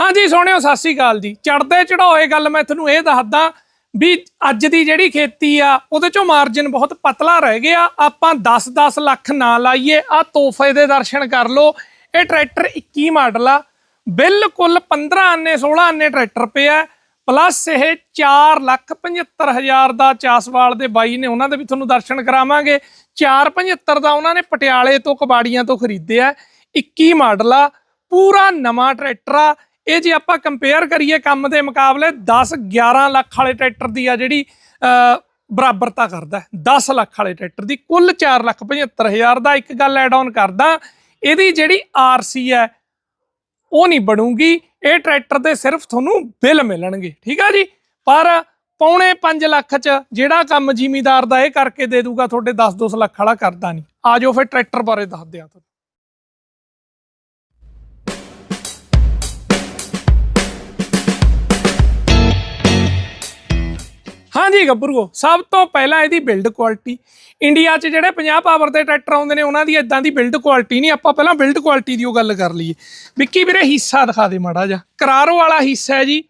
ਹਾਂਜੀ ਸੋਹਣਿਓ ਸਤਿ ਸ੍ਰੀ ਅਕਾਲ ਜੀ। ਚੜਦੇ ਚੜਾਓਏ ਗੱਲ ਮੈਂ ਤੁਹਾਨੂੰ ਇਹ ਦੱਸਦਾ ਵੀ ਅੱਜ ਦੀ ਜਿਹੜੀ ਖੇਤੀ ਆ, ਉਹਦੇ ਚੋਂ ਮਾਰਜਨ ਬਹੁਤ ਪਤਲਾ ਰਹਿ ਗਿਆ। ਆਪਾਂ 10-10 ਲੱਖ ਨਾ ਲਾਈਏ, ਆ ਤੋਹਫੇ ਦੇ ਦਰਸ਼ਨ ਕਰ ਲਓ। ਇਹ ਟਰੈਕਟਰ 21 ਮਾਡਲ ਆ। ਬਿਲਕੁਲ 15 ਆਨੇ 16 ਆਨੇ ਟਰੈਕਟਰ ਪਿਆ। ਪਲੱਸ ਇਹ 4 ਲੱਖ 75 ਹਜ਼ਾਰ ਦਾ ਚਾਸਵਾਲ ਦੇ ਬਾਈ ਨੇ ਉਹਨਾਂ ਦੇ ਵੀ ਤੁਹਾਨੂੰ ਦਰਸ਼ਨ ਕਰਾਵਾਂਗੇ। 475 ਦਾ ਉਹਨਾਂ ਨੇ ਪਟਿਆਲੇ ਤੋਂ ਕਬਾੜੀਆਂ ਤੋਂ ਖਰੀਦਿਆ। 21 ਮਾਡਲ ਆ। ਪੂਰਾ ਨਵਾਂ ਟਰੈਕਟਰ ਆ। ਇਹ ਜੇ ਆਪਾਂ ਕੰਪੇਅਰ ਕਰੀਏ ਕੰਮ ਦੇ ਮੁਕਾਬਲੇ 10 11 ਲੱਖ ਵਾਲੇ ਟਰੈਕਟਰ ਦੀ ਆ ਜਿਹੜੀ ਬਰਾਬਰਤਾ ਕਰਦਾ ਹੈ। 10 ਲੱਖ ਵਾਲੇ ਟਰੈਕਟਰ ਦੀ, ਕੁੱਲ 4 ਲੱਖ 75 ਹਜ਼ਾਰ ਦਾ ਇੱਕ ਗੱਲ ਐਡ ਆਨ ਕਰਦਾ। ਇਹਦੀ ਜਿਹੜੀ ਆਰਸੀ ਹੈ, ਉਹ ਨਹੀਂ ਬਣੂਗੀ। ਇਹ ਟਰੈਕਟਰ ਦੇ ਸਿਰਫ ਤੁਹਾਨੂੰ ਬਿੱਲ ਮਿਲਣਗੇ, ਠੀਕ ਆ ਜੀ? ਪਰ ਪੌਣੇ 5 ਲੱਖ ਚ ਜਿਹੜਾ ਕੰਮ ਜ਼ਿਮੀਦਾਰ ਦਾ ਇਹ ਕਰਕੇ ਦੇ ਦੂਗਾ, ਤੁਹਾਡੇ 10-10 ਲੱਖ ਵਾਲਾ ਕਰਦਾ ਨਹੀਂ। ਆਜੋ ਫਿਰ ਟਰੈਕਟਰ ਬਾਰੇ ਦੱਸ ਦਿਆਂ ਤੁਹਾਨੂੰ ਹਾਂਜੀ ਗੱਭਰੂ ਸਭ ਤੋਂ ਪਹਿਲਾਂ ਇਹਦੀ ਬਿਲਡ ਕੁਆਲਿਟੀ ਇੰਡੀਆ 'ਚ ਜਿਹੜੇ 50 ਪਾਵਰ ਦੇ ਟਰੈਕਟਰ ਆਉਂਦੇ ਨੇ, ਉਹਨਾਂ ਦੀ ਇਦਾਂ ਦੀ ਬਿਲਡ ਕੁਆਲਿਟੀ ਨਹੀਂ। ਆਪਾਂ ਪਹਿਲਾਂ ਬਿਲਡ ਕੁਆਲਿਟੀ ਦੀ ਉਹ ਗੱਲ ਕਰ ਲਈਏ। ਵਿੱਕੀ ਵੀਰੇ, ਹਿੱਸਾ ਦਿਖਾ ਦੇ ਮਾੜਾ ਜਿਹਾ। ਕਰਾਰੋ ਵਾਲਾ ਹਿੱਸਾ ਹੈ ਜੀ।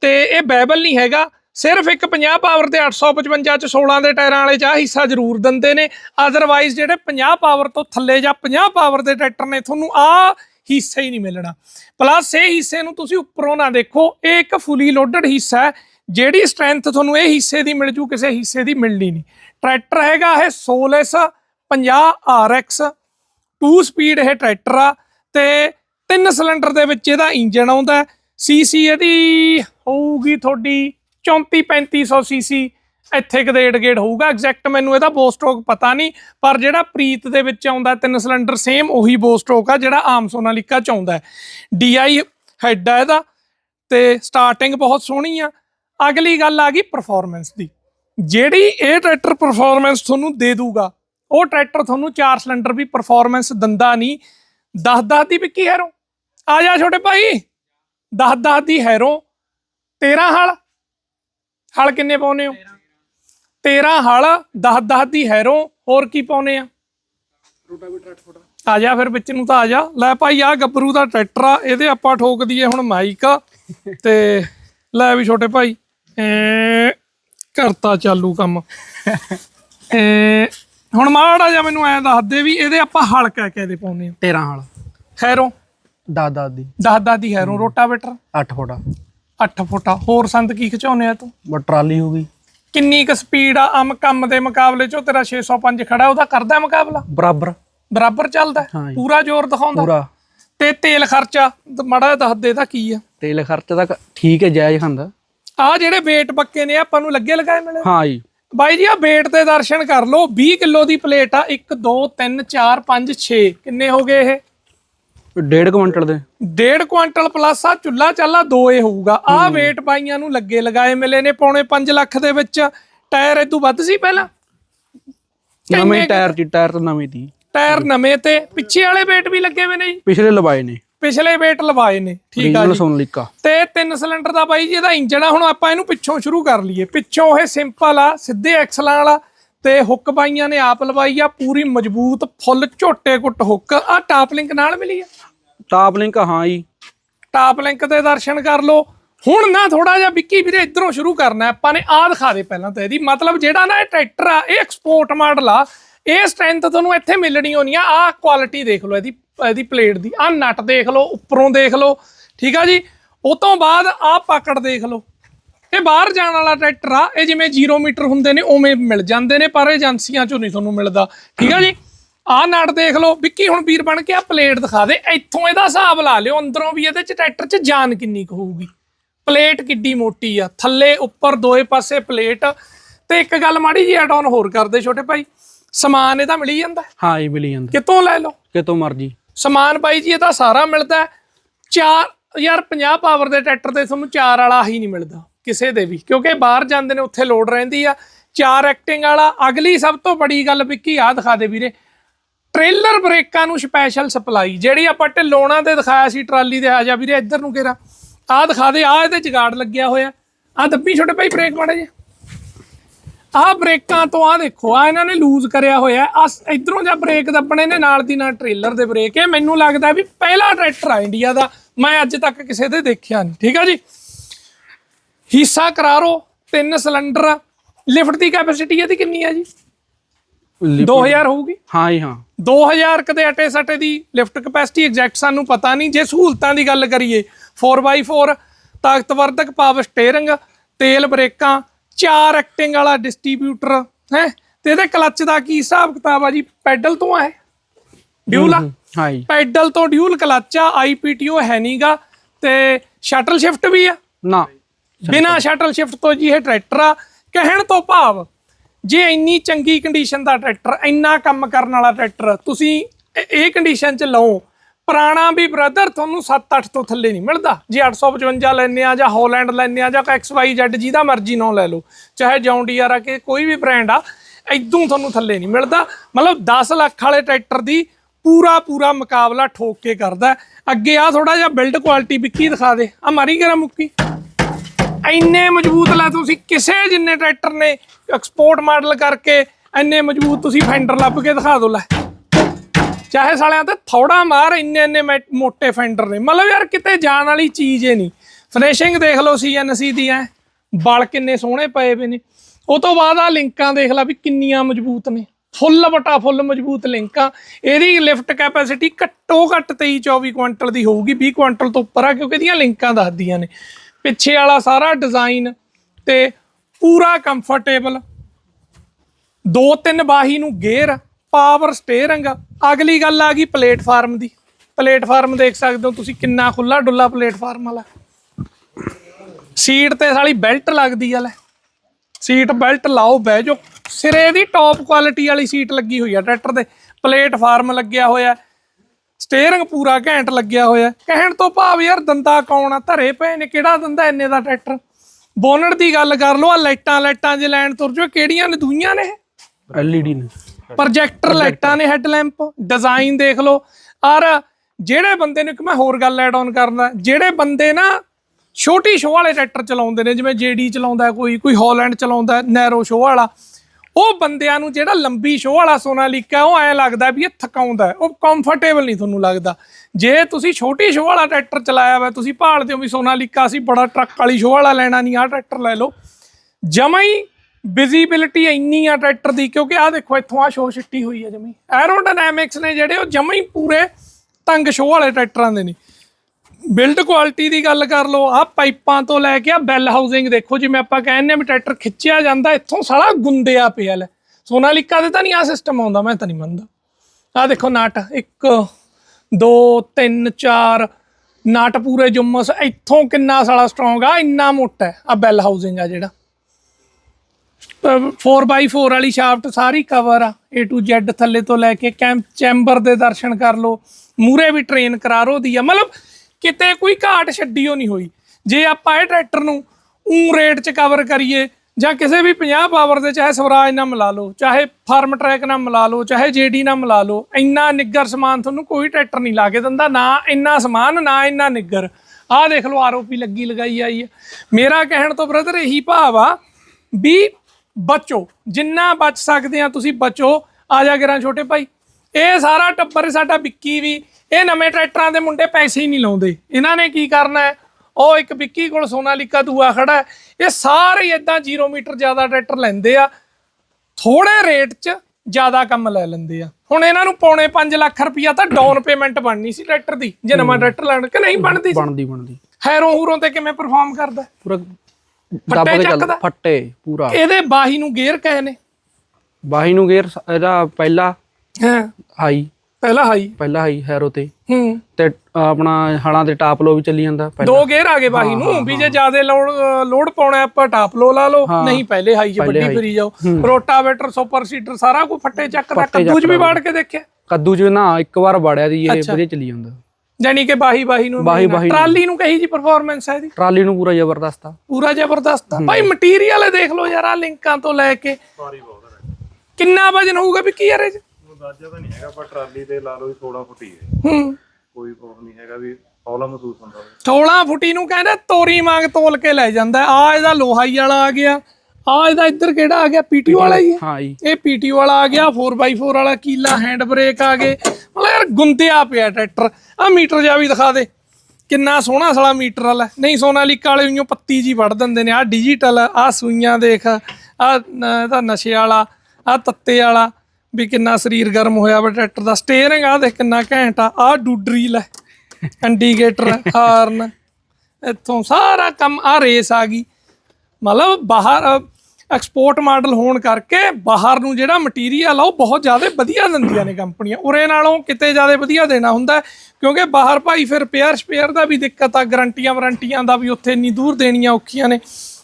ਤੇ ਇਹ ਬੈਬਲ ਨਹੀਂ ਹੈਗਾ। ਸਿਰਫ ਇੱਕ 50 ਪਾਵਰ ਤੇ 855 ਚ 16 ਦੇ ਟਾਇਰਾਂ ਵਾਲੇ ਚ ਆਹ ਹਿੱਸਾ ਜ਼ਰੂਰ ਦਿੰਦੇ ਨੇ। ਅਦਰਵਾਈਜ਼ ਜਿਹੜੇ 50 ਪਾਵਰ ਤੋਂ ਥੱਲੇ ਜਾਂ 50 ਪਾਵਰ ਦੇ ਟਰੈਕਟਰ ਨੇ, ਤੁਹਾਨੂੰ ਆ ਹਿੱਸਾ ਹੀ ਨਹੀਂ ਮਿਲਣਾ। ਪਲੱਸ ਇਹ ਹਿੱਸੇ ਨੂੰ ਤੁਸੀਂ ਉੱਪਰੋਂ ਨਾ ਦੇਖੋ। ਇਹ ਇੱਕ ਫੁੱਲੀ ਲੋਡਡ ਹਿੱਸਾ ਹੈ। ਜਿਹੜੀ ਸਟਰੈਂਥ ਤੁਹਾਨੂੰ ਇਹ ਹਿੱਸੇ ਦੀ ਮਿਲ ਜੂ, ਕਿਸੇ ਹਿੱਸੇ ਦੀ ਮਿਲਣੀ ਨਹੀਂ। ਟਰੈਕਟਰ ਹੈਗਾ ਇਹ ਸੋਲੈਸ 50 RX 2 ਸਪੀਡ ਇਹ ਟਰੈਕਟਰ ਆ ਤੇ ਤਿੰਨ ਸਿਲੰਡਰ ਦੇ ਵਿੱਚ ਇਹਦਾ ਇੰਜਨ ਆਉਂਦਾ ਸੀਸੀ ਇਹਦੀ ਹੋਊਗੀ ਤੁਹਾਡੀ 34 3500 ਸੀਸੀ ਇੱਥੇ ਕਦੇ ਗੇੜ ਹੋਊਗਾ। ਐਗਜ਼ੈਕਟ ਮੈਨੂੰ ਇਹਦਾ ਬੋਸਟੋਕ ਪਤਾ ਨਹੀਂ, ਪਰ ਜਿਹੜਾ ਪ੍ਰੀਤ ਦੇ ਵਿੱਚ ਆਉਂਦਾ ਤਿੰਨ ਸਿਲੰਡਰ ਸੇਮ ਉਹੀ ਬੋਸਟੋਕ ਆ ਜਿਹੜਾ ਆਮ ਸੋਨਾਲੀਕਾ ਚ ਆਉਂਦਾ ਡੀਆਈ ਹੈਡ ਆ ਇਹਦਾ ਤੇ ਸਟਾਰਟਿੰਗ ਬਹੁਤ ਸੋਹਣੀ ਆ। ਅਗਲੀ ਗੱਲ ਆ ਗਈ ਪਰਫਾਰਮੈਂਸ ਦੀ। ਜਿਹੜੀ ਇਹ ਟਰੈਕਟਰ ਪਰਫਾਰਮੈਂਸ ਤੁਹਾਨੂੰ ਦੇ ਦੂਗਾ, ਉਹ ਟਰੈਕਟਰ ਤੁਹਾਨੂੰ 4 ਸਿਲੰਡਰ ਵੀ ਪਰਫਾਰਮੈਂਸ ਦਿੰਦਾ ਨਹੀਂ। 10-10 ਦੀ ਵਿੱਕੀ ਹੈਰੋ। ਆ ਜਾ ਛੋਟੇ ਭਾਈ। 10-10 ਦੀ ਹੈਰੋ। 13 ਹਲ। ਹਲ ਕਿੰਨੇ ਪਾਉਨੇ ਹੋ? 13 ਹਲ 10-10 ਦੀ ਹੈਰੋ। ਹੋਰ ਕੀ ਪਾਉਨੇ ਆ? ਆ ਜਾ ਫਿਰ ਵਿੱਚ ਨੂੰ ਤਾਂ ਆ ਜਾ। ਲੈ ਭਾਈ ਆ ਗੱਭਰੂ ਦਾ ਟਰੈਕਟਰ ਆ। ਇਹਦੇ ਆਪਾਂ ਠੋਕ ਦਈਏ ਹੁਣ ਮਾਈਕ ਤੇ ਲੈ ਵੀ ਛੋਟੇ ਭਾਈ। ਕਰਤਾ ਚਾਲੂ ਕੰਮ। ਹੁਣ ਮਾੜਾ ਜਿਹਾ ਮੈਨੂੰ ਐ ਦੱਸ ਦੇ ਵੀ ਇਹਦੇ ਆਪਾਂ ਹਲ ਕਹਿ ਕੇ ਦੇ ਪਾਉਨੇ ਆ 13 ਹਾਲ। ਹੈਰੋ 10 10 ਦੀ। 10-10 ਦੀ ਹੈਰੋ ਰੋਟਾਵੇਟਰ? 8 ਫੁੱਟਾ। 8 ਫੁੱਟਾ। ਹੋਰ ਸੰਦ ਕੀ ਖਿਚਾਉਨੇ ਆ ਤੂੰ? ਬਸ ਟਰਾਲੀ ਹੋ ਗਈ। ਕਿੰਨੀ ਕੁ ਸਪੀਡ ਆ? ਆਮ ਕੰਮ ਦੇ ਮੁਕਾਬਲੇ ਚੋਂ ਤੇਰਾ 605 ਖੜਾ ਉਹਦਾ ਕਰਦਾ ਮੁਕਾਬਲਾ? ਬਰਾਬਰ। ਬਰਾਬਰ ਚੱਲਦਾ। ਪੂਰਾ ਜ਼ੋਰ ਦਿਖਾਉਂਦਾ? ਪੂਰਾ। ਤੇ ਤੇਲ ਖਰਚਾ ਦ- ਮਾੜਾ ਦੱਸ ਦੇ ਦਾ ਕੀ ਆ? ਤੇਲ ਖਰਚਾ ਤਾਂ ਠੀਕ ਹੈ ਜਾਇਜ਼ ਖਾਂਦਾ। ਆ ਜਿਹੜੇ weight ਬੱਕੇ ਨੇ ਆਪਾਂ ਨੂੰ ਲੱਗੇ ਲਗਾਏ ਮਿਲੇ? ਹਾਂ ਜੀ। ਬਾਈ ਜੀ ਆ weight ਦੇ ਦਰਸ਼ਨ ਕਰ ਲਓ। 20 ਕਿਲੋ ਦੀ ਪਲੇਟ ਆ। 1 2 3 4 5 6 ਕਿੰਨੇ ਹੋ ਗਏ ਇਹ? ਡੇਢ ਕੁਇੰਟਲ ਦੇ। ਡੇਢ ਕੁਆਂਟਲ ਪਲੱਸ ਆ ਚੁੱਲਾ ਚਾਲਾ ਦੋ ਇਹ ਹੋਊਗਾ। ਆ weight ਬਾਈਆਂ ਨੂੰ ਲੱਗੇ ਲਗਾਏ ਮਿਲੇ ਨੇ ਪੌਣੇ 5 ਲੱਖ ਦੇ ਵਿੱਚ। ਟਾਇਰ ਇਦੋਂ ਵੱਧ ਸੀ ਪਹਿਲਾਂ? ਨਵੇਂ ਟਾਇਰ ਚ ਟਾਇਰ ਤਾਂ ਨਵੇਂ ਦੀ। ਟਾਇਰ ਨਵੇਂ ਤੇ ਪਿੱਛੇ ਵਾਲੇ weight ਵੀ ਲੱਗੇ ਹੋਏ ਨੇ ਜੀ? ਪਿਛਲੇ ਲਵਾਏ ਨੇ। ਪਿਛਲੇ weight ਲਵਾਏ ਨੇ ਠੀਕ ਆ ਜੀ। ਸੋਨਲਿਕਾ ਤੇ ਤਿੰਨ ਸਿਲੰਡਰ ਦਾ ਬਾਈ ਜੀ ਇਹਦਾ ਇੰਜਣ ਆ ਹੁਣ ਆਪਾਂ ਇਹਨੂੰ ਪਿੱਛੋਂ ਸ਼ੁਰੂ ਕਰ ਲਈਏ। ਪਿੱਛੋਂ ਇਹ ਸਿੰਪਲ ਆ ਸਿੱਧੇ ਐਕਸਲਾਂ ਵਾਲਾ ਤੇ ਹੁੱਕ ਬਾਈਆਂ ਨੇ ਆਪ ਲਵਾਈ ਆ ਪੂਰੀ ਮਜ਼ਬੂਤ ਫੁੱਲ ਝੋਟੇ ਕੁੱਟ ਹੁੱਕ ਆ ਟਾਪ ਲਿੰਕ ਨਾਲ ਮਿਲੀ ਆ? ਟਾਪ ਲਿੰਕ ਹਾਂ ਜੀ। ਟਾਪ ਲਿੰਕ ਦੇ ਦਰਸ਼ਨ ਕਰ ਲਓ। ਹੁਣ ਨਾ ਥੋੜਾ ਜਿਹਾ ਵਿੱਕੀ ਵੀਰੇ ਇਧਰੋਂ ਸ਼ੁਰੂ ਕਰਨਾ। ਆਪਾਂ ਨੇ ਆਹ ਦਿਖਾ ਦੇ ਪਹਿਲਾਂ ਤਾਂ ਇਹਦੀ। ਮਤਲਬ ਜਿਹੜਾ ਨਾ ਇਹ ਟਰੈਕਟਰ ਆ ਇਹ ਐਕਸਪੋਰਟ ਮਾਡਲ ਆ ਇਹ ਸਟਰੈਂਥ ਤੁਹਾਨੂੰ ਇੱਥੇ ਮਿਲਣੀ ਹੋਣੀ ਆ ਆਹ ਕੁਆਲਿਟੀ ਦੇਖ ਲਓ ਇਹਦੀ। ਇਹਦੀ ਪਲੇਟ ਦੀ। ਆਹ ਨਟ ਦੇਖ ਲਓ ਉੱਪਰੋਂ ਦੇਖ ਲਓ। ਠੀਕ ਆ ਜੀ? ਉਹ ਤੋਂ ਬਾਅਦ ਆਹ ਪਕੜ ਦੇਖ ਲਓ। ਇਹ ਬਾਹਰ ਜਾਣ ਵਾਲਾ ਟਰੈਕਟਰ ਆ ਇਹ ਜਿਵੇਂ 0 ਮੀਟਰ ਹੁੰਦੇ ਨੇ ਉਵੇਂ ਮਿਲ ਜਾਂਦੇ ਨੇ ਪਰ ਏਜੰਸੀਆਂ ਚੋਂ ਨਹੀਂ ਤੁਹਾਨੂੰ ਮਿਲਦਾ। ਠੀਕ ਆ ਜੀ? ਆਹ ਨਟ ਦੇਖ ਲਓ। ਵਿੱਕੀ ਹੁਣ ਵੀਰ ਬਣ ਕੇ ਆ ਪਲੇਟ ਦਿਖਾ ਦੇ। ਇੱਥੋਂ ਇਹਦਾ ਹਿਸਾਬ ਲਾ ਲਿਓ ਅੰਦਰੋਂ ਵੀ ਇਹਦੇ ਚ ਟਰੈਕਟਰ ਚ ਜਾਨ ਕਿੰਨੀ ਕੁ ਹੋਊਗੀ। ਪਲੇਟ ਕਿੱਡੀ ਮੋਟੀ ਆ। ਥੱਲੇ ਉੱਪਰ ਦੋਏ ਪਾਸੇ ਪਲੇਟ। ਤੇ ਇੱਕ ਗੱਲ ਮਾੜੀ ਜੀ ਐਡ ਆਨ ਹੋਰ ਕਰਦੇ ਛੋਟੇ ਭਾਈ। ਸਮਾਨ ਇਹਦਾ ਮਿਲੀ ਜਾਂਦਾ? ਹੈ। ਹਾਂ ਜੀ ਮਿਲੀ ਜਾਂਦਾ। ਕਿਤੋਂ ਲੈ ਲਓ? ਕਿਤੋਂ ਮਰਜ਼ੀ। ਸਮਾਨ ਬਾਈ ਜੀ ਇਹਦਾ ਸਾਰਾ ਮਿਲਦਾ ਚਾਰ ਯਾਰ 50 ਪਾਵਰ ਦੇ ਟਰੈਕਟਰ ਤੇ ਤੁਹਾਨੂੰ ਚਾਰ ਵਾਲਾ ਹੀ ਨਹੀਂ ਮਿਲਦਾ, ਕਿਸੇ ਦੇ ਵੀ। ਕਿਉਂਕਿ ਬਾਹਰ ਜਾਂਦੇ ਨੇ, ਉੱਥੇ ਲੋਡ ਰਹਿੰਦੀ ਆ। ਚਾਰ ਐਕਟਿੰਗ ਵਾਲਾ, ਅਗਲੀ ਸਭ ਤੋਂ ਬੜੀ ਗੱਲ ਵਿੱਕੀ ਆ ਦਿਖਾ ਦੇ ਵੀਰੇ। ਟ੍ਰੇਲਰ ਬ੍ਰੇਕਾਂ ਨੂੰ ਸਪੈਸ਼ਲ ਸਪਲਾਈ ਜਿਹੜੀ ਆਪਾਂ ਢਿੱਲੋਣਾ ਤੇ ਦਿਖਾਇਆ ਸੀ, ਟਰਾਲੀ ਦੇ ਆ ਜਾ ਵੀਰੇ, ਇੱਧਰ ਨੂੰ ਘੇਰਾ। ਆ ਦਿਖਾ ਦੇ ਆ ਇਹਦੇ ਜਗਾੜ ਲੱਗਿਆ ਹੋਇਆ। ਆ ਦੱਬੀ ਛੋਟੇ ਭਾਈ, ਬ੍ਰੇਕ ਮਾੜੇ ਜੇ ਆਹ ਬ੍ਰੇਕਾਂ ਤੋਂ ਆ ਦੇਖੋ ਆ ਇਹਨਾਂ ਨੇ ਲੂਜ਼ ਕਰਿਆ ਹੋਇਆ। ਆ ਇਧਰੋਂ ਜਾਂ ਬ੍ਰੇਕ ਦੱਬਣੇ ਨੇ ਨਾਲ ਦੀ ਨਾਲ ਟ੍ਰੇਲਰ ਦੇ ਬ੍ਰੇਕ ਇਹ ਮੈਨੂੰ ਲੱਗਦਾ ਵੀ ਪਹਿਲਾ ਟਰੈਕਟਰ ਆ ਇੰਡੀਆ ਦਾ। ਮੈਂ ਅੱਜ ਤੱਕ ਕਿਸੇ ਦੇ ਦੇਖਿਆ ਨਹੀਂ। ਠੀਕ ਆ ਜੀ? ਹਿੱਸਾ ਕਰਾਰੋ ਤਿੰਨ ਸਿਲੰਡਰ ਲਿਫਟ ਦੀ ਕੈਪੈਸਿਟੀ ਇਹਦੀ ਕਿੰਨੀ ਆ ਜੀ? 2000 ਹੋਊਗੀ? ਹਾਂ ਜੀ ਹਾਂ। 2000 ਕਦੇ ਅਟੇ ਸਟੇ ਦੀ ਲਿਫਟ ਕਪੈਸਿਟੀ ਐਗਜ਼ੈਕਟ ਸਾਨੂੰ ਪਤਾ ਨਹੀਂ। ਜੇ ਸਹੂਲਤਾਂ ਦੀ ਗੱਲ ਕਰੀਏ 4x4 ਤਾਕਤਵਰਧਕ ਪਾਵਰ ਸਟੀਅਰਿੰਗ ਤੇਲ ਬ੍ਰੇਕਾਂ ਚਾਰ ਐਕਟਿੰਗ ਵਾਲਾ ਡਿਸਟ੍ਰੀਬਿਊਟਰ ਹੈ? ਤੇ ਇਹਦੇ ਕਲੱਚ ਦਾ ਕੀ ਹਿਸਾਬ ਕਿਤਾਬ ਆ ਜੀ? ਪੈਡਲ ਤੋਂ ਆ ਡਿਊਲ ਆ? ਹਾਂ ਜੀ। ਪੈਡਲ ਤੋਂ ਡਿਊਲ ਕਲੱਚ ਆ ਆਈਪੀਟੀਓ ਹੈ ਨਹੀਂਗਾ ਤੇ ਸ਼ਟਲ ਸ਼ਿਫਟ ਵੀ ਆ? ਨਾ। ਬਿਨਾ ਸ਼ਟਲ ਸ਼ਿਫਟ ਤੋਂ ਜੀ ਇਹ ਟਰੈਕਟਰ ਆ। ਕਹਿਣ ਤੋਂ ਭਾਵ ਜੇ ਇੰਨੀ ਚੰਗੀ ਕੰਡੀਸ਼ਨ ਦਾ ਟਰੈਕਟਰ ਇੰਨਾ ਕੰਮ ਕਰਨ ਵਾਲਾ ਟਰੈਕਟਰ ਤੁਸੀਂ ਇਹ ਕੰਡੀਸ਼ਨ 'ਚ ਲਓ ਪੁਰਾਣਾ ਵੀ ਬ੍ਰਦਰ ਤੁਹਾਨੂੰ 7-8 ਤੋਂ ਥੱਲੇ ਨਹੀਂ ਮਿਲਦਾ। ਜੇ 855 ਲੈਣੇ ਆ ਜਾਂ ਹਾਲੈਂਡ ਲੈਣੇ ਆ ਜਾਂ XYZ ਜਿਹਦਾ ਮਰਜ਼ੀ ਨਾਂ ਲੈ ਲਓ। ਚਾਹੇ ਜੌਂਡੀਆਰ ਆ ਕਿ ਕੋਈ ਵੀ ਬ੍ਰਾਂਡ ਆ, ਇਦੋਂ ਤੁਹਾਨੂੰ ਥੱਲੇ ਨਹੀਂ ਮਿਲਦਾ। ਮਤਲਬ 10 ਲੱਖ ਵਾਲੇ ਟਰੈਕਟਰ ਦੀ ਪੂਰਾ ਪੂਰਾ ਮੁਕਾਬਲਾ ਠੋਕ ਕੇ ਕਰਦਾ। ਅੱਗੇ ਆ ਥੋੜਾ ਜਿਹਾ ਬਿਲਡ ਕੁਆਲਿਟੀ ਵਿੱਕੀ ਦਿਖਾ ਦੇ। ਆ ਮਾਰੀ ਗਰਾ ਮੁੱਕੀ। ਇੰਨੇ ਮਜ਼ਬੂਤ ਲੈ ਤੁਸੀਂ ਕਿਸੇ ਜਿੰਨੇ ਟਰੈਕਟਰ ਨੇ ਐਕਸਪੋਰਟ ਮਾਡਲ ਕਰਕੇ, ਇੰਨੇ ਮਜ਼ਬੂਤ ਤੁਸੀਂ ਫੈਂਡਰ ਲੱਭ ਕੇ ਦਿਖਾ ਦੋ ਲੈ। ਚਾਹੇ ਸਾਲਿਆਂ ਤੇ ਥੋੜਾ ਮਾਰ, ਇੰਨੇ ਇੰਨੇ ਮੈ- ਮੋਟੇ ਫੈਂਡਰ ਨੇ ਮਤਲਬ ਯਾਰ ਕਿਤੇ ਜਾਣ ਵਾਲੀ ਚੀਜ਼ ਏ ਨਹੀਂ। ਫਿਨਿਸ਼ਿੰਗ ਦੇਖ ਲਓ ਸੀਐਨਸੀ ਦੀ ਐ। ਬਲ ਕਿੰਨੇ ਸੋਹਣੇ ਪਏ ਵੇ ਨੇ। ਉਹ ਤੋਂ ਬਾਅਦ ਆ ਲਿੰਕਾਂ ਦੇਖ ਲੈ ਵੀ ਕਿੰਨੀਆਂ ਮਜ਼ਬੂਤ ਨੇ। ਫੁੱਲ ਬਟਾ ਫੁੱਲ ਮਜ਼ਬੂਤ ਲਿੰਕਾਂ। ਇਹਦੀ ਲਿਫਟ ਕੈਪੈਸਿਟੀ ਘੱਟੋ ਘੱਟ 23 24 ਕੁਇੰਟਲ ਦੀ ਹੋਊਗੀ 20 ਕੁਇੰਟਲ ਤੋਂ ਉੱਪਰ ਆ, ਕਿਉਂਕਿ ਇਹਦੀਆਂ ਲਿੰਕਾਂ ਦੱਸਦੀਆਂ ਨੇ। ਪਿੱਛੇ ਵਾਲਾ ਸਾਰਾ ਡਿਜ਼ਾਈਨ ਤੇ ਪੂਰਾ ਕੰਫਰਟੇਬਲ ਦੋ ਤਿੰਨ ਬਾਹੀ ਨੂੰ ਗੇਅਰ ਪਾਵਰ ਸਟੀਅਰਿੰਗ ਅਗਲੀ ਗੱਲ ਆ ਗਈ ਪਲੇਟਫਾਰਮ ਦੀ। ਪਲੇਟਫਾਰਮ ਦੇਖ ਸਕਦੇ ਹੋ ਤੁਸੀਂ ਕਿੰਨਾ ਖੁੱਲਾ ਡੁੱਲਾ ਪਲੇਟਫਾਰਮ ਵਾਲਾ। ਸੀਟ ਤੇ ਸਾਲੀ ਬੈਲਟ ਲੱਗਦੀ ਆ ਲੈ। ਸੀਟ ਬੈਲਟ ਲਾਓ, ਬਹਿ ਜਾਓ। ਸਿਰੇ ਦੀ ਟੌਪ ਕੁਆਲਿਟੀ ਵਾਲੀ ਸੀਟ ਲੱਗੀ ਹੋਈ ਆ ਟਰੈਕਟਰ ਦੇ ਪਲੇਟਫਾਰਮ ਲੱਗਿਆ ਹੋਇਆ। ਸਟੀਅਰਿੰਗ ਪੂਰਾ ਘੈਂਟ ਲੱਗਿਆ ਹੋਇਆ। ਕਹਿਣ ਤੋਂ ਭਾਵ ਯਾਰ ਦੰਦਾ ਕੌਣ ਆ? ਧਰੇ ਪਏ ਨੇ। ਕਿਹੜਾ ਦੰਦਾ ਇੰਨੇ ਦਾ ਟਰੈਕਟਰ? ਬੋਨਟ ਦੀ ਗੱਲ ਕਰ ਲਓ ਆ ਲਾਈਟਾਂ ਲਾਈਟਾਂ ਜੇ ਲੈਣ ਤੁਰ ਜਾਓ ਕਿਹੜੀਆਂ ਨੇ? ਦੂਈਆਂ ਨੇ ਇਹ? ਐਲਈਡੀ ਨੇ। ਪ੍ਰੋਜੈਕਟਰ ਲਾਈਟਾਂ ਨੇ ਹੈਡਲੈਂਪ ਡਿਜ਼ਾਈਨ ਦੇਖ ਲਓ। ਔਰ ਜਿਹੜੇ ਬੰਦੇ ਨੂੰ ਇੱਕ ਮੈਂ ਹੋਰ ਗੱਲ ਐਡ ਆਨ ਕਰਦਾ ਜਿਹੜੇ ਬੰਦੇ ਨਾ ਛੋਟੀ ਸ਼ੋਅ ਵਾਲੇ ਟਰੈਕਟਰ ਚਲਾਉਂਦੇ ਨੇ ਜਿਵੇਂ ਜੀਡੀ ਚਲਾਉਂਦਾ ਕੋਈ ਕੋਈ ਹਾਲੈਂਡ ਚਲਾਉਂਦਾ ਨੈਰੋ ਸ਼ੋਅ ਵਾਲਾ ਉਹ ਬੰਦਿਆਂ ਨੂੰ ਜਿਹੜਾ ਲੰਬੀ ਸ਼ੋਅ ਵਾਲਾ ਸੋਨਾਲੀਕਾ ਉਹ ਐ ਲੱਗਦਾ ਵੀ ਇਹ ਥਕਾਉਂਦਾ ਉਹ ਕੰਫਰਟੇਬਲ ਨਹੀਂ ਤੁਹਾਨੂੰ ਲੱਗਦਾ। ਜੇ ਤੁਸੀਂ ਛੋਟੀ ਸ਼ੋਅ ਵਾਲਾ ਟਰੈਕਟਰ ਚਲਾਇਆ ਵਾ ਤੁਸੀਂ ਭਾਲਦੇ ਹੋ ਵੀ ਸੋਨਾਲੀਕਾ ਅਸੀਂ ਬੜਾ ਟਰੱਕ ਵਾਲੀ ਸ਼ੋਅ ਵਾਲਾ ਲੈਣਾ ਨਹੀਂ ਆਹ ਟਰੈਕਟਰ ਲੈ ਲਓ। ਜਮਾ ਹੀ ਵਿਜ਼ਿਬਿਲਿਟੀ ਇੰਨੀ ਆ ਟਰੈਕਟਰ ਦੀ, ਕਿਉਂਕਿ ਆਹ ਦੇਖੋ, ਇੱਥੋਂ ਆ ਸ਼ੋਅ ਛਿੱਟੀ ਹੋਈ ਆ ਜਮੀ। ਐਰੋਡਾਇਨਾਮਿਕਸ ਨੇ ਜਿਹੜੇ ਉਹ ਜਮਾ ਹੀ ਪੂਰੇ ਤੰਗ ਸ਼ੋਅ ਵਾਲੇ ਟਰੈਕਟਰਾਂ ਦੇ ਨੇ। ਬਿਲਡ ਕੁਆਲਿਟੀ ਦੀ ਗੱਲ ਕਰ ਲਓ ਆ ਪਾਈਪਾਂ ਤੋਂ ਲੈ ਕੇ ਆ ਬੈਲ ਹਾਊਸਿੰਗ ਦੇਖੋ, ਜਿਵੇਂ ਆਪਾਂ ਕਹਿੰਦੇ ਆ ਵੀ ਟਰੈਕਟਰ ਖਿੱਚਿਆ ਜਾਂਦਾ, ਇੱਥੋਂ ਸਾਲਾ ਗੁੰਦਿਆ ਪਿਆ ਲੈ। ਸੋਨਾਲੀਕਾ ਦੇ ਤਾਂ ਨਹੀਂ ਆ ਸਿਸਟਮ ਆਉਂਦਾ, ਮੈਂ ਤਾਂ ਨਹੀਂ ਮੰਨਦਾ। ਆ ਦੇਖੋ ਨਟ 1 2 3 4 ਨਟ ਪੂਰੇ ਜੁਮਸ, ਇੱਥੋਂ ਕਿੰਨਾ ਸਾਲਾ ਸਟਰੋਂਗ ਆ, ਇੰਨਾ ਮੋਟਾ ਹੈ ਆ ਬੈਲ ਹਾਊਸਿੰਗ ਆ ਜਿਹੜਾ। 4x4 ਵਾਲੀ ਸ਼ਾਫਟ ਸਾਰੀ ਕਵਰ ਆ। A to Z ਥੱਲੇ ਤੋਂ ਲੈ ਕੇ ਕੈਂਪ ਚੈਂਬਰ ਦੇ ਦਰਸ਼ਨ ਕਰ ਲਓ। ਮੂਰੇ ਵੀ ਟ੍ਰੇਨ ਕਰਾਰੋ ਦੀ ਆ। ਮਤਲਬ ਕਿਤੇ ਕੋਈ ਘਾਟ ਛੱਡੀਓ ਨਹੀਂ ਹੋਈ। ਜੇ ਆਪਾਂ ਇਹ ਟਰੈਕਟਰ ਨੂੰ ਊ ਰੇਟ 'ਚ ਕਵਰ ਕਰੀਏ, ਜਾਂ ਕਿਸੇ ਵੀ 50 ਪਾਵਰ ਦੇ ਚਾਹੇ ਸਵਰਾਜ ਨਾਲ ਮਿਲਾ ਲਓ, ਚਾਹੇ ਫਾਰਮ ਟਰੈਕ ਨਾਲ ਮਿਲਾ ਲਓ, ਚਾਹੇ ਜੀਡੀ ਨਾਲ ਮਿਲਾ ਲਓ, ਇੰਨਾ ਨਿੱਗਰ ਸਮਾਨ ਤੁਹਾਨੂੰ ਕੋਈ ਟਰੈਕਟਰ ਨਹੀਂ ਲਾ ਕੇ ਦਿੰਦਾ। ਨਾ ਇੰਨਾ ਸਮਾਨ, ਨਾ ਇੰਨਾ ਨਿੱਗਰ ਆਹ ਦੇਖ ਲਓ ਆਰਓਪੀ ਲੱਗੀ ਲਗਾਈ ਆਈ ਹੈ ਮੇਰਾ ਕਹਿਣ ਤੋਂ ਬ੍ਰਦਰ ਇਹੀ ਭਾਵ ਆ ਵੀ ਬਚੋ। ਜਿੰਨਾ ਬਚ ਸਕਦੇ ਆ ਤੁਸੀਂ ਬਚੋ। ਆ ਜਾ ਗਿਰਾਂ ਛੋਟੇ ਭਾਈ। ਇਹ ਸਾਰਾ ਟੱਬਰ ਸਾਡਾ ਵਿੱਕੀ ਵੀ ਇਹ ਨਵੇਂ ਟਰੈਕਟਰਾਂ ਦੇ ਮੁੰਡੇ ਪੈਸੇ ਹੀ ਨਹੀਂ ਲਾਉਂਦੇ। ਇਹਨਾਂ ਨੇ ਕੀ ਕਰਨਾ ਹੈ? ਉਹ ਇੱਕ ਵਿੱਕੀ ਕੋਲ ਸੋਨਾਲੀਕਾ ਦੂਆ ਖੜਾ ਇਹ ਸਾਰੇ ਇਦਾਂ 0 ਮੀਟਰ ਜ਼ਿਆਦਾ ਟਰੈਕਟਰ ਲੈਂਦੇ ਆ। ਥੋੜੇ ਰੇਟ 'ਚ ਜ਼ਿਆਦਾ ਕੰਮ ਲੈ ਲੈਂਦੇ ਆ। ਹੁਣ ਇਹਨਾਂ ਨੂੰ ਪੌਣੇ 5 ਲੱਖ ਰੁਪਈਆ ਤਾਂ ਡਾਊਨ ਪੇਮੈਂਟ ਬਣਨੀ ਸੀ ਟਰੈਕਟਰ ਦੀ। ਜੇ ਨਵਾਂ ਟਰੈਕਟਰ ਲੈਣ ਕਿ ਨਹੀਂ ਬਣਦੀ ਬਣਦੀ ਬਣਦੀ। ਹੈਰੋ ਹੂਰੋਂ ਤੇ ਕਿਵੇਂ ਪਰਫਾਰਮ ਕਰਦਾ? ਪੂਰਾ ਦੱਬ ਕੇ ਚੱਲ ਚੱਕਦਾ? ਫੱਟੇ ਪੂਰਾ। ਇਹਦੇ ਬਾਹੀ ਨੂੰ ਗੇਅਰ ਕਹੇ ਨੇ। ਬਾਹੀ ਨੂੰ ਗੇਅਰ ਸ- ਇਹਦਾ ਪਹਿਲਾ ਹਾਂ। ਹਾਈ। ਪਹਿਲਾ ਹਾਈ। ਪਹਿਲਾ ਹਾਈ ਹੈਰੋ ਤੇ। ਹੂੰ। ਤੇ ਆਪਣਾ ਹਲਾਂ ਤੇ ਟਾਪ ਲੋ ਵੀ ਚੱਲੀ ਜਾਂਦਾ ਪਹਿਲਾਂ। ਦੋ ਗੇਅਰ ਆ ਗਏ ਬਾਹੀ ਨੂੰ ਵੀ ਜੇ ਜ਼ਿਆਦਾ ਲੋਡ ਲੋਡ ਪਾਉਣਾ ਆਪਾਂ ਟਾਪ ਲੋ ਲਾ ਲਓ। ਨਹੀਂ ਪਹਿਲੇ ਹਾਈ 'ਚ ਵੱਡੀ ਫਰੀ ਜਾਓ। ਰੋਟਾਵੇਟਰ ਸੁਪਰ ਸੀਟਰ ਸਾਰਾ ਕੁਝ ਫੱਟੇ ਚੱਕਦਾ ਕੱਦੂ 'ਚ ਵੀ ਵਾੜ ਕੇ ਦੇਖਿਆ? ਕੱਦੂ ਚ ਨਾ ਇੱਕ ਵਾਰ ਵੜਿਆ ਦੀ ਇਹ ਵਧੀਆ ਚੱਲੀ ਜਾਂਦਾ। ਜਾਨੀ ਕਿ ਬਾਹੀ ਬਾਹੀ ਨੂੰ ਬਾਹੀ-। ਬਾਹੀ ਟਰਾਲੀ ਨੂੰ ਕਹੀ ਜੀ ਪਰਫਾਰਮੈਂਸ ਹੈ ਇਹਦੀ ਟਰਾਲੀ ਨੂੰ ਪੂਰਾ ਜ਼ਬਰਦਸਤ ਆ। ਪੂਰਾ ਜ਼ਬਰਦਸਤ ਆ। ਭਾਈ ਮਟੀਰੀਅਲ ਦੇਖ ਲਓ ਯਾਰ ਆ ਲਿੰਕਾਂ ਤੋਂ ਲੈ ਕੇ। ਕਿੰਨਾ ਵਜਨ ਹੋਊਗਾ ਵੀ ਕੀ ਯਾਰ ਇਹ? ਅੰਦਾਜ਼ਾ ਤਾਂ ਨਹੀਂ ਹੈਗਾ ਪਰ ਟਰਾਲੀ ਤੇ ਲਾ ਲਓ ਵੀ 16 ਫੁੱਟ ਹੀ ਹੈ। ਹੂੰ। ਕੋਈ ਉਹ ਨਹੀਂ ਹੈਗਾ ਵੀ ਹੌਲਾ ਮਹਿਸੂਸ ਹੁੰਦਾ। ਹੋਵੇ 16 ਫੁੱਟੀ ਨੂੰ ਕਹਿੰਦੇ ਤੋਰੀ ਮੰਗ ਤੋਲ ਕੇ ਲੈ ਜਾਂਦਾ। ਆ ਇਹਦਾ ਲੋਹਾਈ ਵਾਲਾ ਆ ਗਿਆ। ਆ ਇਹਦਾ ਇੱਧਰ ਕਿਹੜਾ ਆ ਗਿਆ? ਪੀਟੀਓ ਵਾਲਾ ਹੀ ਹੈ। ਹਾਂ ਜੀ। ਇਹ ਪੀਟੀਓ ਵਾਲਾ ਆ ਗਿਆ 4x4 ਵਾਲਾ ਕੀਲਾ ਹੈਂਡ ਬ੍ਰੇਕ ਆ ਗਏ। ਮਤਲਬ ਯਾਰ ਗੁੰਦਿਆ ਪਿਆ ਟਰੈਕਟਰ। ਆ ਮੀਟਰ ਜਾ ਵੀ ਦਿਖਾ ਦੇ। ਕਿੰਨਾ ਸੋਹਣਾ ਸਾਲਾ ਮੀਟਰ ਵਾਲਾ। ਨਹੀਂ ਸੋਨਾਲੀਕਾ ਵਾਲੇ ਉਈਓ ਪੱਤੀ ਜੀ ਵੜ ਦਿੰਦੇ ਨੇ। ਆ ਡਿਜੀਟਲ ਆ ਸੂਈਆਂ ਦੇਖ। ਆ ਇਹਦਾ ਨਸ਼ੇ ਵਾਲਾ ਆ ਤੱਤੇ ਵਾਲਾ। ਵੀ ਕਿੰਨਾ ਸਰੀਰ ਗਰਮ ਹੋਇਆ ਵਾ ਟਰੈਕਟਰ ਦਾ। ਸਟੀਅਰਿੰਗ ਆ ਦੇਖ ਕਿੰਨਾ ਘੈਂਟ ਆ। ਆ ਡੂਡਰੀ ਲੈ। ਇੰਡੀਕੇਟਰ ਹਾਰਨ ਇੱਥੋਂ ਸਾਰਾ ਕੰਮ ਆ ਰੇਸ ਆ ਗਈ। ਮਤਲਬ ਬਾਹਰ ਐਕਸਪੋਰਟ ਮਾਡਲ ਹੋਣ ਕਰਕੇ ਬਾਹਰ ਨੂੰ ਜਿਹੜਾ ਮਟੀਰੀਅਲ ਆ ਉਹ ਬਹੁਤ ਜ਼ਿਆਦਾ ਵਧੀਆ ਦਿੰਦੀਆਂ ਨੇ ਕੰਪਨੀਆਂ। ਉਰੇ ਨਾਲੋਂ ਕਿਤੇ ਜ਼ਿਆਦਾ ਵਧੀਆ ਦੇਣਾ ਹੁੰਦਾ ਕਿਉਂਕਿ ਬਾਹਰ ਭਾਈ ਫਿਰ ਰਿਪੇਅਰ ਸਪੇਅਰ ਦਾ ਵੀ ਦਿੱਕਤ ਆ ਗਾਰੰਟੀਆਂ ਵਾਰੰਟੀਆਂ ਦਾ ਵੀ ਉੱਥੇ ਇੰਨੀ ਦੂਰ ਦੇਣੀਆਂ ਔਖੀਆਂ ਨੇ।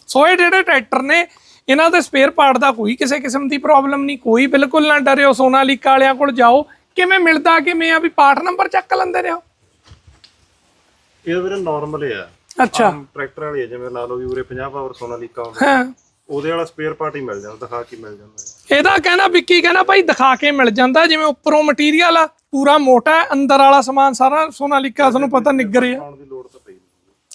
ਸੋ ਇਹ ਜਿਹੜੇ ਟਰੈਕਟਰ ਨੇ ਇਹਨਾਂ ਦੇ ਸਪੇਅਰ ਪਾਰਟ ਦਾ ਕੋਈ ਕਿਸੇ ਕਿਸਮ ਦੀ ਪ੍ਰੋਬਲਮ ਨਹੀਂ ਕੋਈ ਬਿਲਕੁਲ ਨਾ ਡਰਿਓ ਸੋਨਾਲੀਕਾ ਵਾਲਿਆਂ ਕੋਲ ਜਾਓ। ਕਿਵੇਂ ਮਿਲਦਾ ਕਿਵੇਂ ਆ ਵੀ ਪਾਰਟ ਨੰਬਰ ਚੱਕ ਲੈਂਦੇ ਉਹ ਇਹ ਵੀਰੇ ਨਾਰਮਲ ਆ। ਅੱਛਾ। ਟਰੈਕਟਰ ਵਾਲੀ ਜਿਵੇਂ ਲਾ ਲਓ ਵੀ ਉਰੇ 50 ਪਾਵਰ ਸੋਨਾਲੀਕਾ ਆਉਂਦਾ। ਹਾਂ। ਉਹਦੇ ਵਾਲਾ ਸਪੇਅਰ ਪਾਰਟ ਹੀ ਮਿਲ ਜਾਂਦਾ ਦਿਖਾ ਕੇ ਮਿਲ ਜਾਂਦਾ। ਹੈ। ਇਹਦਾ ਕਹਿਣਾ ਵਿੱਕੀ ਕਹਿੰਦਾ ਭਾਈ ਦਿਖਾ ਕੇ ਮਿਲ ਜਾਂਦਾ ਜਿਵੇਂ ਉੱਪਰੋਂ ਮਟੀਰੀਅਲ ਆ ਪੂਰਾ ਮੋਟਾ ਹੈ ਅੰਦਰ ਵਾਲਾ ਸਮਾਨ ਸਾਰਾ ਸੋਨਾਲੀਕਾ ਤੁਹਾਨੂੰ ਪਤਾ ਨਿੱਗਰ ਆ। ਆਉਣ ਦੀ ਲੋੜ ਤਾਂ ਪਈ ਨਹੀਂ।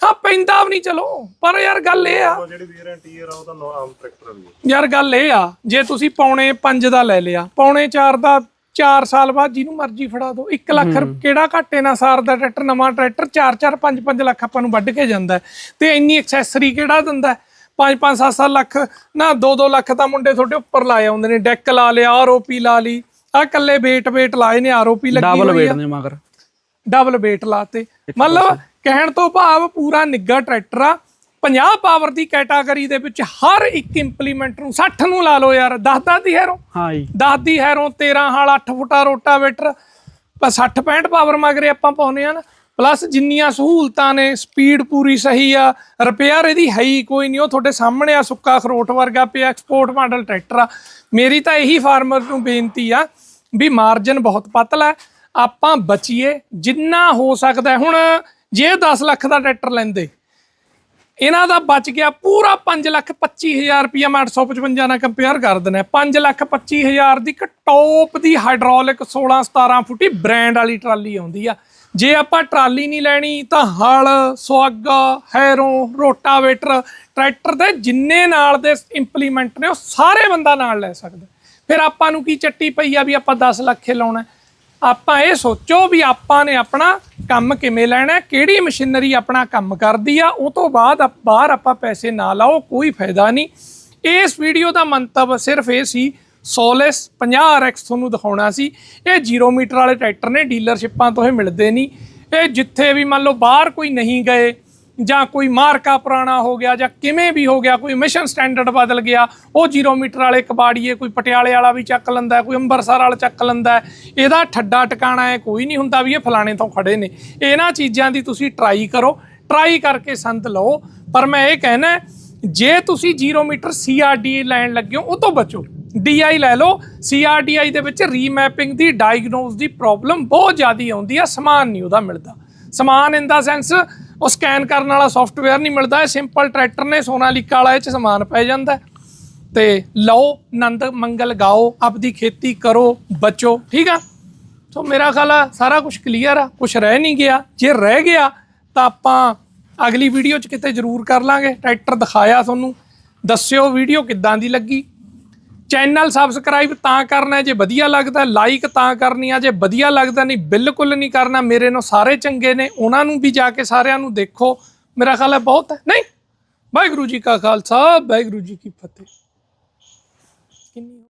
ਹਾਂ ਪੈਂਦਾ ਵੀ ਨਹੀਂ ਚਲੋ। ਪਰ ਯਾਰ ਗੱਲ ਇਹ ਆ। ਉਹ ਜਿਹੜੀ ਵੀਰ ਆ ਉਹ ਤਾਂ ਨੋ- ਆਮ ਟਰੈਕਟਰ ਵਾਲੀ ਆ। ਯਾਰ ਗੱਲ ਇਹ ਆ ਜੇ ਤੁਸੀਂ ਪੌਣੇ 5 ਦਾ ਲੈ ਲਿਆ ਪੌਣੇ 4 ਦਾ 4 ਸਾਲ ਬਾਅਦ ਜਿਹਨੂੰ ਮਰਜ਼ੀ ਫੜਾ ਦਿਓ 1 ਲੱਖ ਰੁਪਏ ਕਿਹੜਾ ਘਾਟੇ ਨਾਲ ਸਾਰ ਦਾ ਟਰੈਕਟਰ ਨਵਾਂ ਟਰੈਕਟਰ 4 4 5 5 ਲੱਖ ਆਪਾਂ ਨੂੰ ਵੱਢ ਕੇ ਜਾਂਦਾ ਹੈ। ਤੇ ਇੰਨੀ ਐਕਸੈਸਰੀ ਕਿਹੜਾ ਦਿੰਦਾ 5 5 7 7 ਲੱਖ ਨਾ 2 2 ਲੱਖ ਤਾਂ ਮੁੰਡੇ ਤੁਹਾਡੇ ਉੱਪਰ ਲਾਏ ਆਉਂਦੇ ਨੇ ਡੈਕ ਲਾ ਲਿਆ ਆਰਓਪੀ ਲਾ ਲਈ ਆ ਕੱਲੇ ਵੇਟ ਵੇਟ ਲਾਏ ਨੇ ਆਰਓਪੀ ਲੱਗੀ ਡਬਲ ਹੋਈ ਵੇਟ ਆ ਨੇ ਮਗਰ। ਡਬਲ ਵੇਟ ਲਾਤੇ। ਮਤਲਬ ਕਹਿਣ ਤੋਂ ਭਾਵ ਪੂਰਾ ਨਿੱਗਾ ਟਰੈਕਟਰ ਆ। 50 ਪਾਵਰ ਦੀ ਕੈਟਾਗਰੀ ਦੇ ਵਿੱਚ ਹਰ ਇੱਕ ਇੰਪਲੀਮੈਂਟ ਨੂੰ 60 ਨੂੰ ਲਾ ਲਓ ਯਾਰ 10 10 ਦੀ ਹੈਰੋ। ਹਾਂ ਜੀ। 10 ਦੀ ਹੈਰੋ 13 ਹਾਲ 8 ਫੁੱਟਾ ਰੋਟਾਵੇਟਰ ਪਰ 60 65 ਪਾਵਰ ਮਗਰੇ ਆਪਾਂ ਪਾਉਨੇ ਆ ਨਾ। ਪਲੱਸ ਜਿੰਨੀਆਂ ਸਹੂਲਤਾਂ ਨੇ ਸਪੀਡ ਪੂਰੀ ਸਹੀ ਆ ਰਿਪੇਅਰ ਇਹਦੀ ਹੈ ਹੀ ਕੋਈ ਨਹੀਂ, ਉਹ ਤੁਹਾਡੇ ਸਾਹਮਣੇ ਆ, ਸੁੱਕਾ ਖਰੋਟ ਵਰਗਾ ਪਿਆ ਐਕਸਪੋਰਟ ਮਾਡਲ ਟਰੈਕਟਰ ਆ। ਮੇਰੀ ਤਾਂ ਇਹੀ ਫਾਰਮਰ ਨੂੰ ਬੇਨਤੀ ਆ ਵੀ ਮਾਰਜਨ ਬਹੁਤ ਪਤਲਾ ਹੈ, ਆਪਾਂ ਬਚੀਏ, ਜਿੰਨਾ ਹੋ ਸਕਦਾ ਹੁਣ ਜੇ 10 ਲੱਖ ਦਾ ਟਰੈਕਟਰ ਲੈਂਦੇ ਇਹਨਾਂ ਦਾ ਬਚ ਗਿਆ ਪੂਰਾ 5 ਲੱਖ 25000 ਰੁਪਇਆ ਮੈਂ 855 ਨਾਲ ਕੰਪੇਅਰ ਕਰ ਦਿੰਦਾ। 5 ਲੱਖ 25000 ਦੀ ਇੱਕ ਟੌਪ ਦੀ ਹਾਈਡ੍ਰੋਲਿਕ 16 17 ਫੁੱਟੀ ਬ੍ਰਾਂਡ ਵਾਲੀ ਟਰਾਲੀ ਆਉਂਦੀ ਆ। ਜੇ ਆਪਾਂ ਟਰਾਲੀ ਨਹੀਂ ਲੈਣੀ ਤਾਂ ਹਲ, ਸੁਆਗਾ, ਹੈਰੋਂ, ਰੋਟਾਵੇਟਰ, ਟਰੈਕਟਰ ਦੇ ਜਿੰਨੇ ਨਾਲ ਦੇ ਇੰਪਲੀਮੈਂਟ ਨੇ ਉਹ ਸਾਰੇ ਬੰਦਾ ਨਾਲ ਲੈ ਸਕਦਾ। ਫਿਰ ਆਪਾਂ ਨੂੰ ਕੀ ਚੱਟੀ ਪਈ ਆ ਵੀ ਆਪਾਂ 10 ਲੱਖ ਲਾਉਣਾ। ਆਪਾਂ ਇਹ ਸੋਚੋ ਵੀ ਆਪਾਂ ਨੇ ਆਪਣਾ ਕੰਮ ਕਿਵੇਂ ਲੈਣਾ ਹੈ, ਕਿਹੜੀ ਮਸ਼ੀਨਰੀ ਆਪਣਾ ਕੰਮ ਕਰਦੀ ਆ ਉਹ ਤੋਂ ਬਾਅਦ ਬਾਹਰ ਆਪਾਂ ਪੈਸੇ ਨਾ ਲਾਓ ਕੋਈ ਫਾਇਦਾ ਨਹੀਂ। ਇਸ ਵੀਡੀਓ ਦਾ ਮੰਤਵ ਸਿਰਫ ਇਹ ਸੀ ਸੋਲਿਸ 50 RX ਤੁਹਾਨੂੰ ਦਿਖਾਉਣਾ ਸੀ। ਇਹ 0 ਮੀਟਰ ਵਾਲੇ ਟਰੈਕਟਰ ਨੇ ਡੀਲਰਸ਼ਿਪਾਂ ਤੋਂ ਇਹ ਮਿਲਦੇ ਨਹੀਂ। ਇਹ ਜਿੱਥੇ ਵੀ ਮੰਨ ਲਓ ਬਾਹਰ ਕੋਈ ਨਹੀਂ ਗਏ ਜਾਂ ਕੋਈ ਮਾਰਕਾ ਪੁਰਾਣਾ ਹੋ ਗਿਆ ਜਾਂ ਕਿਵੇਂ ਵੀ ਹੋ ਗਿਆ, ਕੋਈ ਮਿਸ਼ਨ ਸਟੈਂਡਰਡ ਬਦਲ ਗਿਆ, ਉਹ 0 ਮੀਟਰ ਵਾਲੇ ਕਬਾੜੀਏ, ਕੋਈ ਪਟਿਆਲੇ ਵਾਲਾ ਵੀ ਚੱਕ ਲੈਂਦਾ, ਕੋਈ ਅੰਬਰਸਰ ਵਾਲਾ ਚੱਕ ਲੈਂਦਾ, ਇਹਦਾ ਠੱਡਾ ਟਿਕਾਣਾ ਹੈ ਕੋਈ ਨਹੀਂ ਹੁੰਦਾ ਵੀ ਇਹ ਫਲਾਣੇ ਤੋਂ ਖੜੇ ਨੇ। ਇਹਨਾਂ ਚੀਜ਼ਾਂ ਦੀ ਤੁਸੀਂ ਟਰਾਈ ਕਰੋ ਟਰਾਈ ਕਰਕੇ ਸੰਤ ਲਓ, ਪਰ ਮੈਂ ਇਹ ਕਹਿਣਾ ਜੇ ਤੁਸੀਂ 0 ਮੀਟਰ ਸੀਆਰਡੀ ਲੈਣ ਲੱਗੇ ਹੋ, ਉਹ ਤੋਂ ਬਚੋ। ਡੀਆਈ ਲੈ ਲਓ ਸੀਆਰਡੀਆਈ ਦੇ ਵਿੱਚ ਰੀਮੈਪਿੰਗ ਦੀ ਡਾਇਗਨੋਸ ਦੀ ਪ੍ਰੋਬਲਮ ਬਹੁਤ ਜ਼ਿਆਦਾ ਆਉਂਦੀ ਆ, ਸਮਾਨ ਨਹੀਂ ਉਹਦਾ ਮਿਲਦਾ। ਸਮਾਨ ਇਨ ਦਾ ਸੈਂਸ ਉਹ ਸਕੈਨ ਕਰਨ ਵਾਲਾ ਸੌਫਟਵੇਅਰ ਨਹੀਂ ਮਿਲਦਾ, ਇਹ ਸਿੰਪਲ ਟਰੈਕਟਰ ਨੇ, ਸੋਨਾਲੀਕਾ ਵਾਲਾ ਇਹ ਚ ਸਮਾਨ ਪੈ ਜਾਂਦਾ। ਹੈ। ਤੇ ਲਓ ਨੰਦ ਮੰਗਲ ਗਾਓ, ਆਪਦੀ ਖੇਤੀ ਕਰੋ, ਬਚੋ, ਠੀਕ ਆ? ਸੋ ਮੇਰਾ ਖਿਆਲ ਆ, ਸਾਰਾ ਕੁਝ ਕਲੀਅਰ ਆ ਕੁਝ ਰਹਿ ਨਹੀਂ ਗਿਆ। ਜੇ ਰਹਿ ਗਿਆ, ਤਾਂ ਆਪਾਂ ਅਗਲੀ ਵੀਡੀਓ 'ਚ ਕਿਤੇ ਜ਼ਰੂਰ ਕਰ ਲਾਂਗੇ। ਟਰੈਕਟਰ ਦਿਖਾਇਆ ਤੁਹਾਨੂੰ। ਦੱਸਿਓ ਵੀਡੀਓ ਕਿੱਦਾਂ ਦੀ ਲੱਗੀ। ਚੈਨਲ ਸਬਸਕ੍ਰਾਈਬ ਤਾਂ ਕਰਨਾ ਜੇ ਵਧੀਆ ਲੱਗਦਾ ਲਾਈਕ ਤਾਂ ਕਰਨੀ ਆ, ਜੇ ਵਧੀਆ ਲੱਗਦਾ ਨਹੀਂ, ਬਿਲਕੁਲ ਨਹੀਂ ਕਰਨਾ, ਮੇਰੇ ਨੂੰ ਸਾਰੇ ਚੰਗੇ ਨੇ, ਉਹਨਾਂ ਨੂੰ ਵੀ ਜਾ ਕੇ ਸਾਰਿਆਂ ਨੂੰ ਦੇਖੋ, ਮੇਰਾ ਖਿਆਲ ਹੈ ਬਹੁਤ ਹੈ, ਨਹੀਂ? ਵਾਹਿਗੁਰੂ ਜੀ ਕਾ ਖਾਲਸਾ, ਵਾਹਿਗੁਰੂ ਜੀ ਕੀ ਫਤਿਹ। ਕਿੰਨੀ